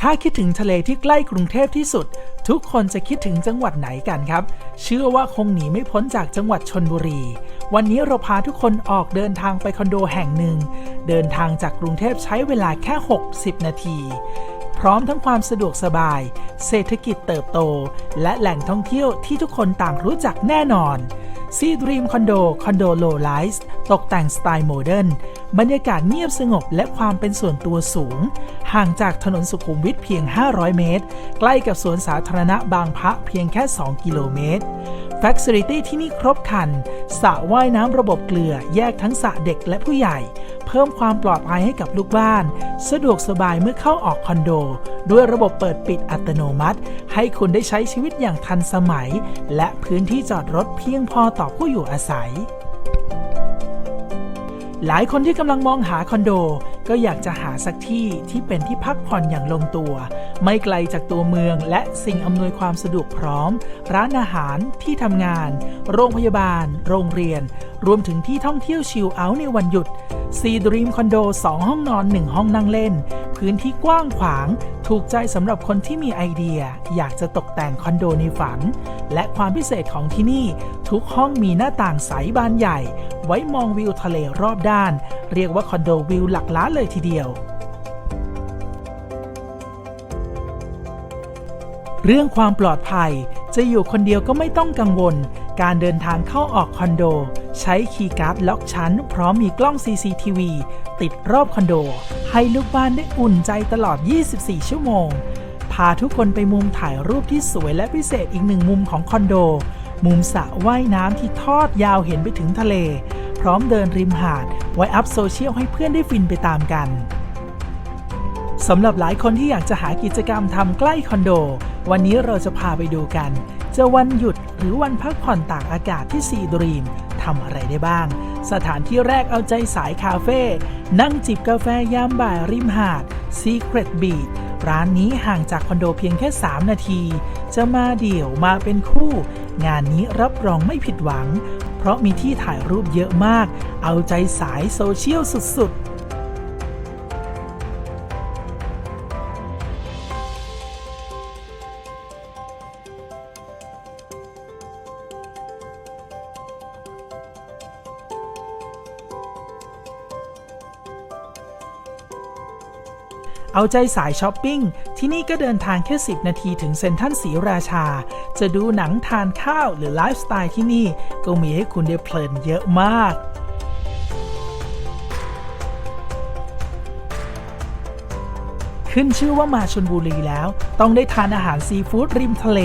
ถ้าคิดถึงทะเลที่ใกล้กรุงเทพที่สุด ทุกคนจะคิดถึงจังหวัดไหนกันครับ เชื่อว่าคงหนีไม่พ้นจากจังหวัดชนบุรี วันนี้เราพาทุกคนออกเดินทางไปคอนโดแห่งหนึ่ง เดินทางจากกรุงเทพใช้เวลาแค่ 60 นาที พร้อมทั้งความสะดวกสบาย เศรษฐกิจเติบโต และแหล่งท่องเที่ยวที่ทุกคนต่างรู้จักแน่นอนซีดรีมคอนโดคอนโดโลไลส์ตกแต่งสไตล์โมเดิร์นบรรยากาศเงียบสงบและความเป็นส่วนตัวสูง ห่างจากถนนสุขุมวิทเพียง 500 เมตร ใกล้กับสวนสาธารณะบางพระเพียงแค่ 2 กิโลเมตร f a c i l i t y ที่นี่ครบครันสระว่ายน้ำระบบเกลือแยกทั้งสระเด็กและผู้ใหญ่ เพิ่มความปลอดภัยให้กับลูกบ้าน สะดวกสบายเมื่อเข้าออกคอนโด ด้วยระบบเปิดปิดอัตโนมัติ ให้คุณได้ใช้ชีวิตอย่างทันสมัย และพื้นที่จอดรถเพียงพอต่อผู้อยู่อาศัยหลายคนที่กำลังมองหาคอนโด ก็อยากจะหาสักที่ที่เป็นที่พักผ่อนอย่างลงตัว ไม่ไกลจากตัวเมืองและสิ่งอำนวยความสะดวกพร้อม ร้านอาหารที่ทำงาน โรงพยาบาล โรงเรียน รวมถึงที่ท่องเที่ยวชิลเอาท์ในวันหยุดซีดรีมคอนโด2 ห้องนอน 1 ห้องนั่งเล่น พื้นที่กว้างขวาง ถูกใจสำหรับคนที่มีไอเดีย อยากจะตกแต่งคอนโดในฝัน และความพิเศษของที่นี่ ทุกห้องมีหน้าต่างใสบานใหญ่ ไว้มองวิวทะเลรอบด้าน เรียกว่าคอนโดวิวหลักล้านเลยทีเดียว เรื่องความปลอดภัยจะอยู่คนเดียวก็ไม่ต้องกังวล การเดินทางเข้าออกคอนโด ใช้คีย์การ์ดล็อกชั้น พร้อมมีกล้อง CCTV ติดรอบคอนโด ให้ลูกบ้านได้อุ่นใจตลอด 24 ชั่วโมง พาทุกคนไปมุมถ่ายรูปที่สวยและพิเศษอีกหนึ่งมุมของคอนโด มุมสระว่ายน้ำที่ทอดยาวเห็นไปถึงทะเล พร้อมเดินริมหาดไว้อัพโซเชียลให้เพื่อนได้ฟินไปตามกัน สำหรับหลายคนที่อยากจะหากิจกรรมทำใกล้คอนโด วันนี้เราจะพาไปดูกัน จะวันหยุดหรือวันพักผ่อนตากอากาศที่ซีดรีมทำอะไรได้บ้าง สถานที่แรกเอาใจสายคาเฟ่นั่งจิบกาแฟยามบ่ายริมหาด Secret Beach ร้านนี้ห่างจากคอนโดเพียงแค่ 3 นาที จะมาเดี่ยวมาเป็นคู่ งานนี้รับรองไม่ผิดหวัง เพราะมีที่ถ่ายรูปเยอะมาก เอาใจสายโซเชียลสุดๆ เอาใจสายช้อปปิ้ง ที่นี่ก็เดินทางแค่ 10 นาทีถึงเซ็นทรัลศรีราชา จะดูหนังทานข้าวหรือไลฟ์สไตล์ที่นี่ ก็มีให้คุณได้เพลินเยอะมากขึ้นชื่อว่ามาชนบุรีแล้ว ต้องได้ทานอาหารซีฟู้ดริมทะเล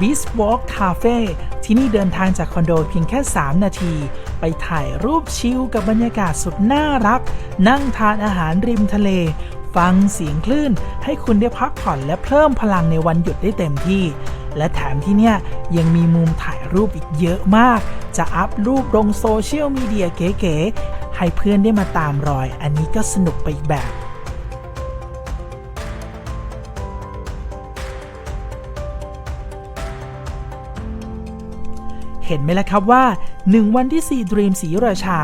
b e a c h Walk Cafe ที่นี่เดินทางจากคอนโดเพียงแค่ 3 นาที ไปถ่ายรูปชิลกับบรรยากาศสุดน่ารัก นั่งทานอาหารริมทะเล ฟังเสียงคลื่น ให้คุณได้พักผ่อนและเพิ่มพลังในวันหยุดได้เต็มที่ และแถมที่เนี่ยยังมีมุมถ่ายรูปอีกเยอะมาก จะอัพรูปลงโซเชียลมีเดียเก๋ๆให้เพื่อนได้มาตามรอย อันนี้ก็สนุกไปอีกแบบ เห็นไหมล่ะครับว่า 1 วันที่ 4 Dream สีราชา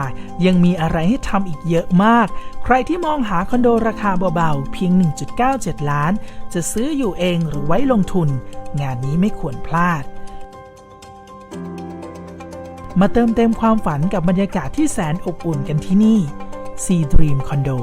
ยังมีอะไรให้ทำอีกเยอะมาก ใครที่มองหาคอนโดราคาเบาๆ เพียง 1.97 ล้าน จะซื้ออยู่เองหรือไว้ลงทุน งานนี้ไม่ควรพลาด มาเติมเต็มความฝันกับบรรยากาศที่แสนอบอุ่นกันที่นี่ Sea Dream Condo